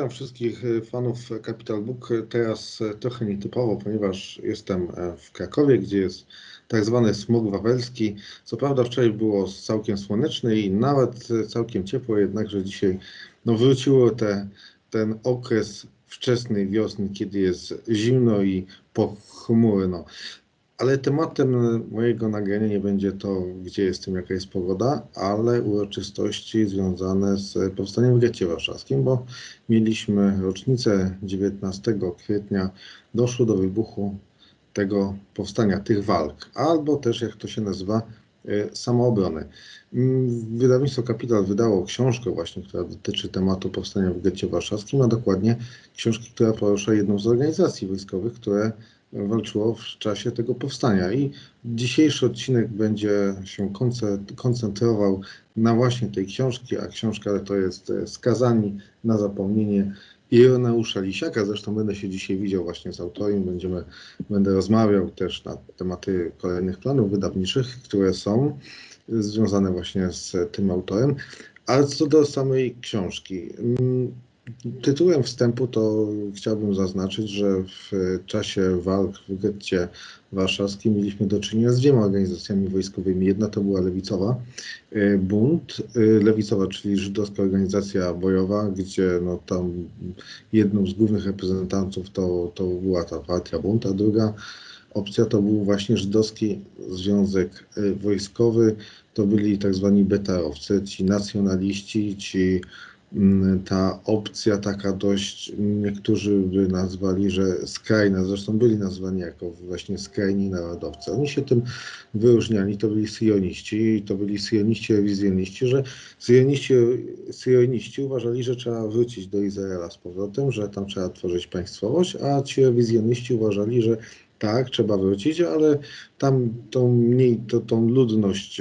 Witam wszystkich e, fanów Capital Book. Teraz e, trochę nietypowo, ponieważ jestem e, w Krakowie, gdzie jest tak zwany smog wawelski. Co prawda wczoraj było całkiem słonecznie i nawet całkiem ciepło, jednakże dzisiaj no, wróciło te, ten okres wczesnej wiosny, kiedy jest zimno i pochmurno. Ale tematem mojego nagrania nie będzie to, gdzie jestem, jaka jest pogoda, ale uroczystości związane z powstaniem w getcie warszawskim, bo mieliśmy rocznicę 19 kwietnia, doszło do wybuchu tego powstania, tych walk, albo też, jak to się nazywa, e, samoobrony. Mm, wydawnictwo Kapital wydało książkę właśnie, która dotyczy tematu powstania w getcie warszawskim, a dokładnie książki, która porusza jedną z organizacji wojskowych, które walczyło w czasie tego powstania. I dzisiejszy odcinek będzie się koncentrował na właśnie tej książki, a książka to jest e, Skazani na zapomnienie Ireneusza Lisiaka. Zresztą będę się dzisiaj widział właśnie z autorem, będziemy, będę rozmawiał też na tematy kolejnych planów wydawniczych, które są związane właśnie z tym autorem. Ale co do samej książki. Tytułem wstępu to chciałbym zaznaczyć, że w czasie walk w getcie warszawskim mieliśmy do czynienia z dwiema organizacjami wojskowymi. Jedna to była lewicowa, y, Bunt, y, lewicowa, czyli żydowska organizacja bojowa, gdzie no, tam jedną z głównych reprezentantów to, to była ta partia Bunt, a druga opcja to był właśnie żydowski związek y, wojskowy. To byli tak zwani betarowcy, ci nacjonaliści, ci ta opcja taka dość, niektórzy by nazwali, że skrajna, zresztą byli nazwani jako właśnie skrajni narodowcy. Oni się tym wyróżniali, to byli syjoniści, to byli syjoniści rewizjoniści, że syjoniści, syjoniści uważali, że trzeba wrócić do Izraela z powrotem, że tam trzeba tworzyć państwowość, a ci rewizjoniści uważali, że tak, trzeba wrócić, ale tam tą mniej, to, tą ludność,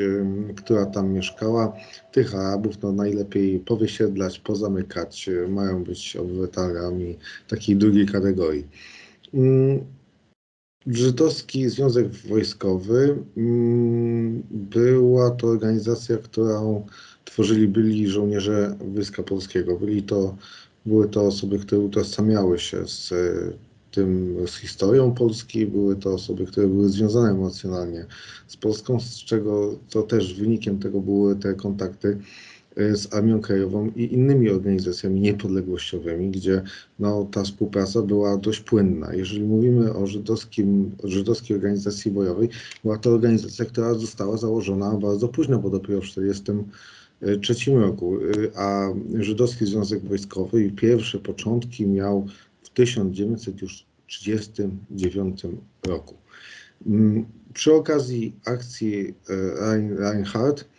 która tam mieszkała, tych Arabów, no najlepiej powysiedlać, pozamykać, mają być obywatelami takiej drugiej kategorii. Mm, żydowski Związek Wojskowy mm, była to organizacja, którą tworzyli byli żołnierze Wojska Polskiego. Byli to, były to osoby, które utożsamiały się z tym z historią Polski. Były to osoby, które były związane emocjonalnie z Polską, z czego to też wynikiem tego były te kontakty e, z Armią Krajową i innymi organizacjami niepodległościowymi, gdzie no, ta współpraca była dość płynna. Jeżeli mówimy o, żydowskim, żydowskiej organizacji bojowej, była to organizacja, która została założona bardzo późno, bo dopiero w 1943 roku, e, a Żydowski Związek Wojskowy i pierwsze początki miał w 1939 roku. Mm, przy okazji akcji e, Reinhardt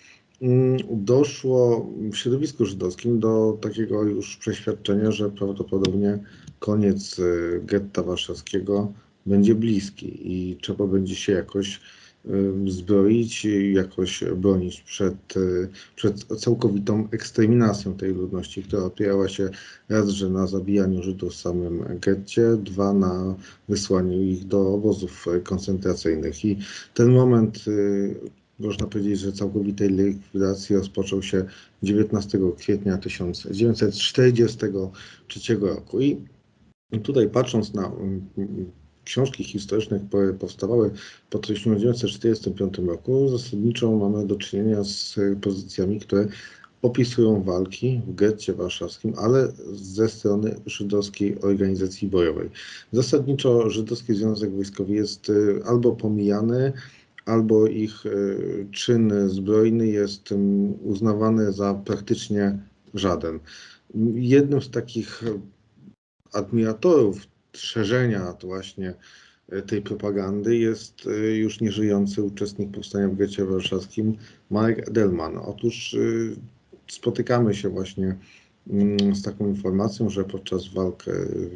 mm, doszło w środowisku żydowskim do takiego już przeświadczenia, że prawdopodobnie koniec e, getta warszawskiego będzie bliski i trzeba będzie się jakoś zbroić i jakoś bronić przed, y, przed całkowitą eksterminacją tej ludności, która opierała się raz, że na zabijaniu Żydów w samym getcie, dwa na wysłaniu ich do obozów koncentracyjnych. I ten moment y, można powiedzieć, że całkowitej likwidacji rozpoczął się 19 kwietnia 1943 roku. I tutaj patrząc na książki historyczne, które powstawały po 1945 roku, zasadniczo mamy do czynienia z pozycjami, które opisują walki w getcie warszawskim, ale ze strony żydowskiej organizacji bojowej. Zasadniczo żydowski związek wojskowy jest y, albo pomijany, albo ich y, czyn zbrojny jest uznawany za praktycznie żaden. Jednym z takich admiratorów szerzenia właśnie e, tej propagandy jest e, już nieżyjący uczestnik powstania w getcie warszawskim Marek Edelman. Otóż e, spotykamy się właśnie mm, z taką informacją, że podczas walk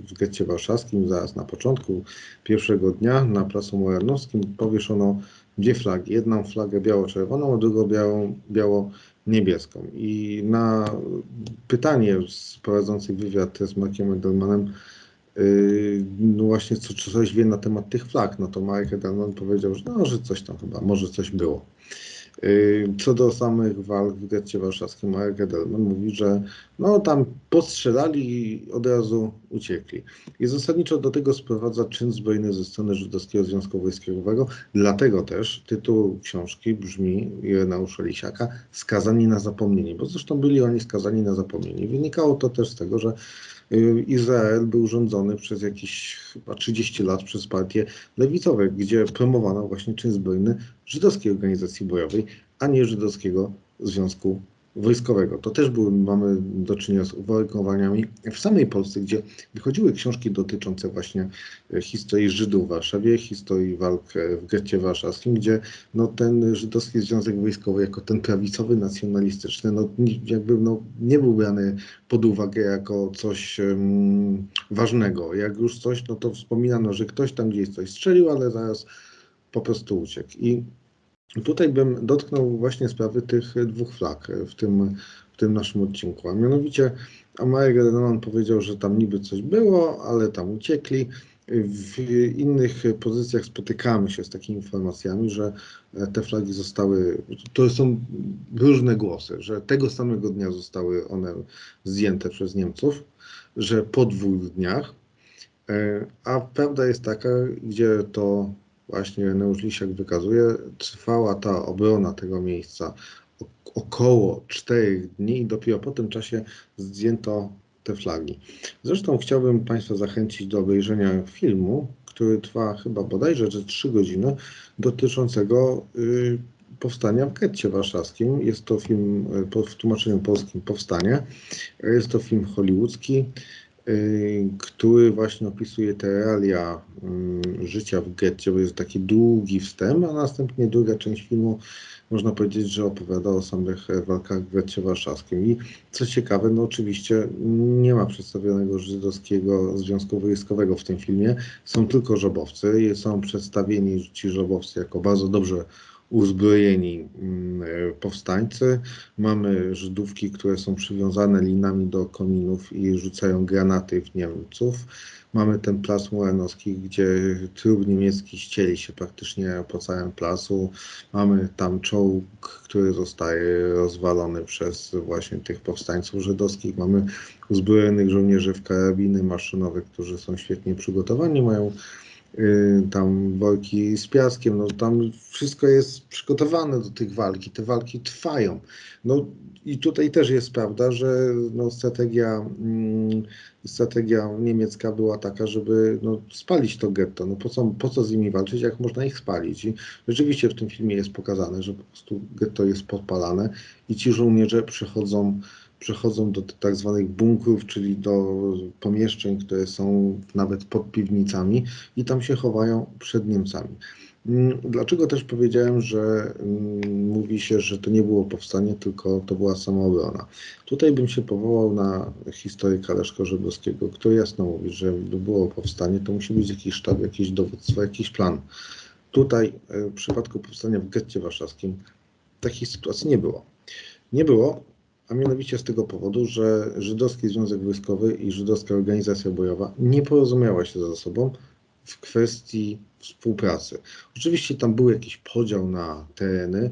w getcie warszawskim, zaraz na początku pierwszego dnia na Placu Moranowskim powieszono dwie flagi. Jedną flagę biało-czerwoną, a drugą białą, biało-niebieską. I na pytanie z prowadzących wywiad z Markiem Edelmanem no właśnie co, coś wie na temat tych flag, no to Marek Edelman powiedział, że, no, że coś tam chyba, może coś było. Y, Co do samych walk w getcie warszawskim, Marek Edelman mówi, że no tam postrzelali i od razu uciekli. I zasadniczo do tego sprowadza czyn zbrojny ze strony Żydowskiego Związku Wojskowego. Dlatego też tytuł książki brzmi Ireneusza Lisiaka Skazani na zapomnienie, bo zresztą byli oni skazani na zapomnienie. Wynikało to też z tego, że Izrael był rządzony przez jakieś chyba 30 lat przez partie lewicowe, gdzie promowano właśnie czyn zbrojny żydowskiej organizacji bojowej, a nie żydowskiego związku wojskowego. To też były, mamy do czynienia z uwarunkowaniami w samej Polsce, gdzie wychodziły książki dotyczące właśnie e, historii Żydów w Warszawie, historii walk e, w getcie warszawskim, gdzie no, ten żydowski związek wojskowy jako ten prawicowy, nacjonalistyczny, no, jakby no, nie był brany pod uwagę jako coś em, ważnego. Jak już coś, no to wspominano, że ktoś tam gdzieś coś strzelił, ale zaraz po prostu uciekł. I Tutaj bym dotknął właśnie sprawy tych dwóch flag w tym, w tym naszym odcinku. A mianowicie Amarek Edelman powiedział, że tam niby coś było, ale tam uciekli. W innych pozycjach spotykamy się z takimi informacjami, że te flagi zostały, to są różne głosy, że tego samego dnia zostały one zdjęte przez Niemców, że po dwóch dniach. E, A prawda jest taka, gdzie to właśnie Neusz Lisiak wykazuje, trwała ta obrona tego miejsca około 4 dni i dopiero po tym czasie zdjęto te flagi. Zresztą chciałbym Państwa zachęcić do obejrzenia filmu, który trwa chyba bodajże że 3 godziny, dotyczącego y, powstania w getcie warszawskim. Jest to film y, po- w tłumaczeniu polskim Powstanie. Jest to film hollywoodzki, y, który właśnie opisuje te realia mm, życia w getcie, bo jest taki długi wstęp, a następnie druga część filmu można powiedzieć, że opowiada o samych e, walkach w getcie warszawskim. I co ciekawe, no oczywiście nie ma przedstawionego żydowskiego związku wojskowego w tym filmie, są tylko żobowcy są przedstawieni ci żobowcy jako bardzo dobrze uzbrojeni mm, e, powstańcy. Mamy Żydówki, które są przywiązane linami do kominów i rzucają granaty w Niemców. Mamy ten plac Muranowski, gdzie trup niemiecki ścieli się praktycznie po całym placu. Mamy tam czołg, który zostaje rozwalony przez właśnie tych powstańców żydowskich. Mamy uzbrojonych żołnierzy w karabiny maszynowe, którzy są świetnie przygotowani, mają tam worki z piaskiem, no tam wszystko jest przygotowane do tych walki, te walki trwają. No i tutaj też jest prawda, że no, strategia, mm, strategia niemiecka była taka, żeby no, spalić to getto. No po co, po co z nimi walczyć, jak można ich spalić? I rzeczywiście w tym filmie jest pokazane, że po prostu getto jest podpalane i ci żołnierze przechodzą przechodzą do tak zwanych bunkrów, czyli do pomieszczeń, które są nawet pod piwnicami i tam się chowają przed Niemcami. Mm, Dlaczego też powiedziałem, że mm, mówi się, że to nie było powstanie, tylko to była samoobrona? Tutaj bym się powołał na historyka Leszka Żebrowskiego, który jasno mówi, że by było powstanie, to musi być jakiś sztab, jakieś dowództwo, jakiś plan. Tutaj e, w przypadku powstania w getcie warszawskim takiej sytuacji nie było. Nie było, a mianowicie z tego powodu, że Żydowski Związek Wojskowy i Żydowska Organizacja Bojowa nie porozumiała się ze sobą w kwestii współpracy. Oczywiście tam był jakiś podział na tereny,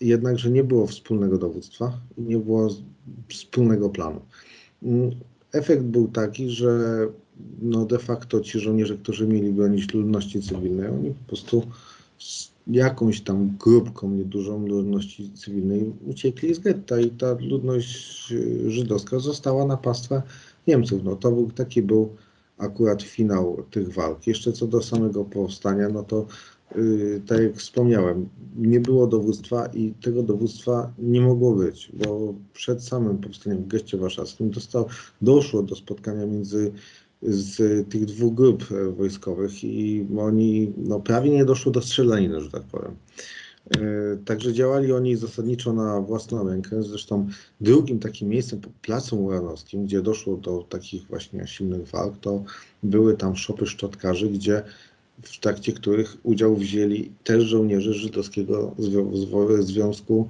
jednakże nie było wspólnego dowództwa i nie było wspólnego planu. Efekt był taki, że no de facto ci żołnierze, którzy mieli bronić ludności cywilnej, oni po prostu jakąś tam grupką niedużą ludności cywilnej uciekli z getta i ta ludność y, żydowska została na pastwę Niemców. No to był, taki był akurat finał tych walk. Jeszcze co do samego powstania, no to yy, tak jak wspomniałem, nie było dowództwa i tego dowództwa nie mogło być, bo przed samym powstaniem w geście warszawskim dostał, doszło do spotkania między z tych dwóch grup e, wojskowych i oni no, prawie nie doszło do strzelaniny, że tak powiem. E, Także działali oni zasadniczo na własną rękę. Zresztą drugim takim miejscem po Placu Muranowskim, gdzie doszło do takich właśnie silnych walk, to były tam szopy szczotkarzy, gdzie w trakcie których udział wzięli też żołnierze Żydowskiego Związku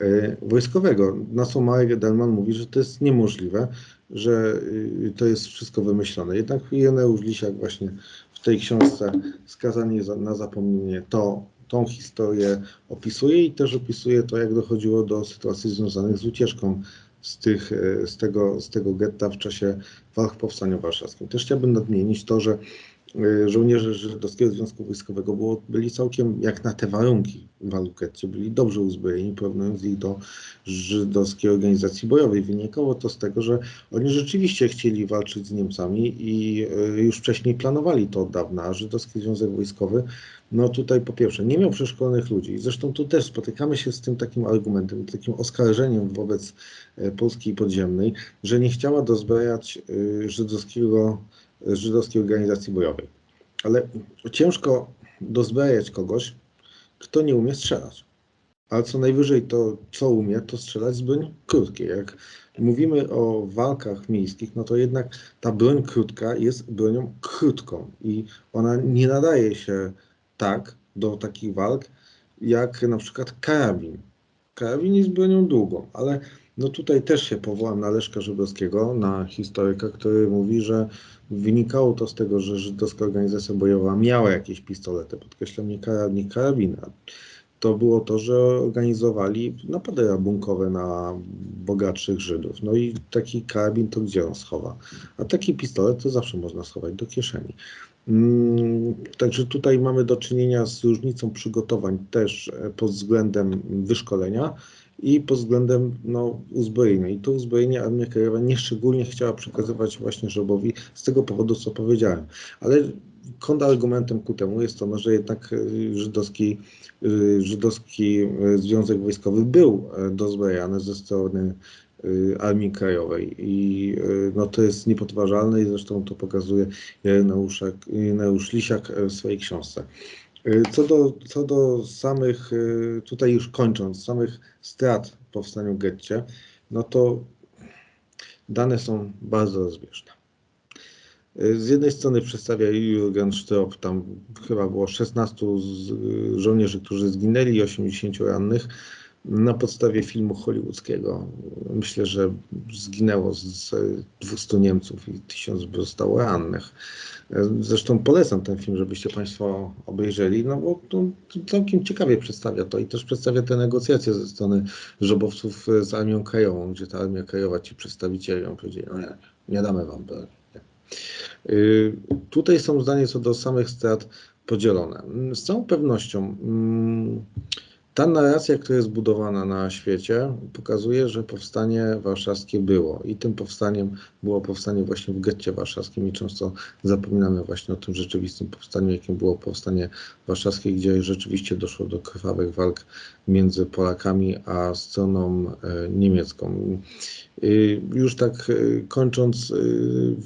e, Wojskowego. Na co Marek Edelman mówi, że to jest niemożliwe, że y, to jest wszystko wymyślone. Jednak Ireneusz Lisiak właśnie w tej książce Skazani za- na zapomnienie to tą historię opisuje i też opisuje to, jak dochodziło do sytuacji związanych z ucieczką z, tych, e, z, tego, z tego getta w czasie walk w Powstaniu Warszawskim. Też chciałbym nadmienić to, że żołnierze Żydowskiego Związku Wojskowego było, byli całkiem jak na te warunki w getcie, byli dobrze uzbrojeni, porównując ich do żydowskiej organizacji bojowej. Wynikało to z tego, że oni rzeczywiście chcieli walczyć z Niemcami i e, już wcześniej planowali to od dawna, a Żydowski Związek Wojskowy no tutaj po pierwsze nie miał przeszkolonych ludzi. Zresztą tu też spotykamy się z tym takim argumentem, takim oskarżeniem wobec e, Polski podziemnej, że nie chciała dozbrajać żydowskiego, żydowskiej organizacji bojowej. Ale ciężko dozbrajać kogoś, kto nie umie strzelać. Ale co najwyżej to, co umie, to strzelać z broń krótkiej. Jak mówimy o walkach miejskich, no to jednak ta broń krótka jest bronią krótką i ona nie nadaje się tak do takich walk, jak na przykład karabin. Karabin jest bronią długą, ale no tutaj też się powołam na Leszka Żydowskiego, na historyka, który mówi, że wynikało to z tego, że żydowska organizacja bojowa miała jakieś pistolety, podkreślam nie karabin, karabina. To było to, że organizowali napady rabunkowe na bogatszych Żydów. No i taki karabin to gdzie on schowa? A taki pistolet to zawsze można schować do kieszeni. Mm, także tutaj mamy do czynienia z różnicą przygotowań też pod względem wyszkolenia i pod względem no, uzbrojenia. I to uzbrojenie Armia Krajowa nieszczególnie chciała przekazywać właśnie Żobowi z tego powodu, co powiedziałem. Ale kontrargumentem ku temu jest to, no, że jednak e, żydowski, e, żydowski Związek Wojskowy był dozbrajany ze strony Armii Krajowej i no, to jest niepodważalne i zresztą to pokazuje Ireneusz Lisiak w swojej książce. Y, co do, co do samych, tutaj już kończąc, samych strat w powstaniu getcie, no to dane są bardzo rozbieżne. Z jednej strony przedstawia Jürgen Strop, tam chyba było 16 żołnierzy, którzy zginęli i 80 rannych na podstawie filmu hollywoodzkiego. Myślę, że zginęło z 200 Niemców i 1000 zostało rannych. Zresztą polecam ten film, żebyście Państwo obejrzeli, no bo to całkiem ciekawie przedstawia to i też przedstawia te negocjacje ze strony żobowców z Armią Krajową, gdzie ta Armia Krajowa, ci przedstawiciele powiedzieli, no nie, nie damy Wam broni. Y, tutaj są zdania co do samych strat podzielone. Z całą pewnością mm, ta narracja, która jest budowana na świecie, pokazuje, że powstanie warszawskie było i tym powstaniem było powstanie właśnie w getcie warszawskim i często zapominamy właśnie o tym rzeczywistym powstaniu, jakim było powstanie warszawskie, gdzie rzeczywiście doszło do krwawych walk między Polakami a stroną e, niemiecką. Już tak e, kończąc,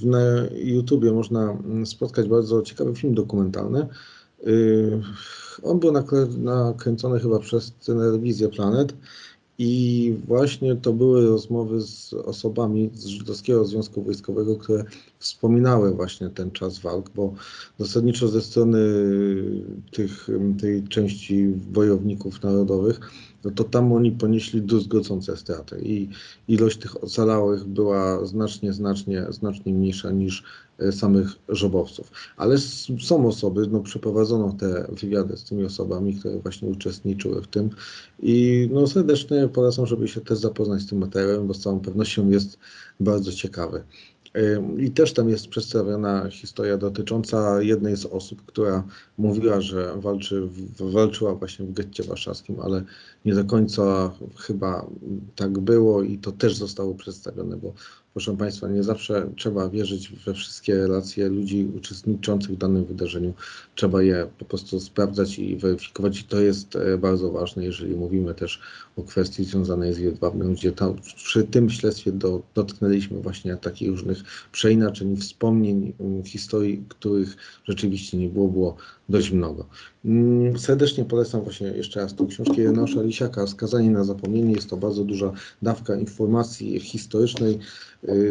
e, na YouTubie można spotkać bardzo ciekawy film dokumentalny, on był nakręcony chyba przez telewizję Planet i właśnie to były rozmowy z osobami z Żydowskiego Związku Wojskowego, które wspominały właśnie ten czas walk, bo zasadniczo ze strony tych, tej części wojowników narodowych, no to tam oni ponieśli druzgocące straty i ilość tych ocalałych była znacznie, znacznie, znacznie mniejsza niż E, samych żobowców. Ale są osoby, no przeprowadzono te wywiady z tymi osobami, które właśnie uczestniczyły w tym i no serdecznie polecam, żeby się też zapoznać z tym materiałem, bo z całą pewnością jest bardzo ciekawy. I też tam jest przedstawiona historia dotycząca jednej z osób, która mówiła, że walczy, walczyła właśnie w getcie warszawskim, ale nie do końca chyba tak było i to też zostało przedstawione, bo proszę Państwa, nie zawsze trzeba wierzyć we wszystkie relacje ludzi uczestniczących w danym wydarzeniu. Trzeba je po prostu sprawdzać i weryfikować i to jest e, bardzo ważne, jeżeli mówimy też o kwestii związanej z Jedwabnem, gdzie tam, przy tym śledztwie do, dotknęliśmy właśnie takich różnych przeinaczeń, wspomnień, mm, historii, których rzeczywiście nie było, było dość mnogo. Mm, serdecznie polecam właśnie jeszcze raz tą książkę Janusza Lisiaka, Skazanie na zapomnienie. Jest to bardzo duża dawka informacji historycznej,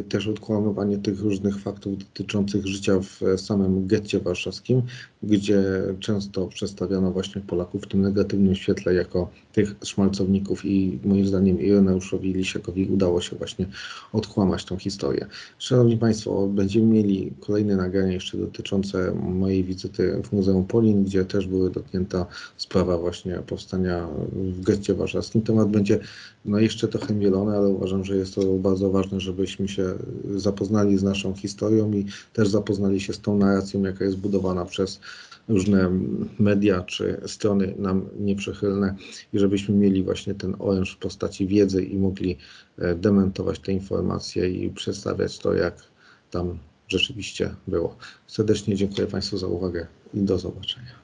też odkłamywanie tych różnych faktów dotyczących życia w samym getcie warszawskim, gdzie często przedstawiano właśnie Polaków w tym negatywnym świetle jako tych szmalcowników i moim zdaniem Ireneuszowi Lisiakowi udało się właśnie odkłamać tą historię. Szanowni Państwo, będziemy mieli kolejne nagranie jeszcze dotyczące mojej wizyty w Muzeum Polin, gdzie też były dotknięta sprawa właśnie powstania w getcie warszawskim. Temat będzie no, jeszcze trochę mielony, ale uważam, że jest to bardzo ważne, żebyśmy się zapoznali z naszą historią i też zapoznali się z tą narracją, jaka jest budowana przez różne media czy strony nam nieprzychylne i żebyśmy mieli właśnie ten oręż w postaci wiedzy i mogli e, dementować te informacje i przedstawiać to, jak tam rzeczywiście było. Serdecznie dziękuję Państwu za uwagę i do zobaczenia.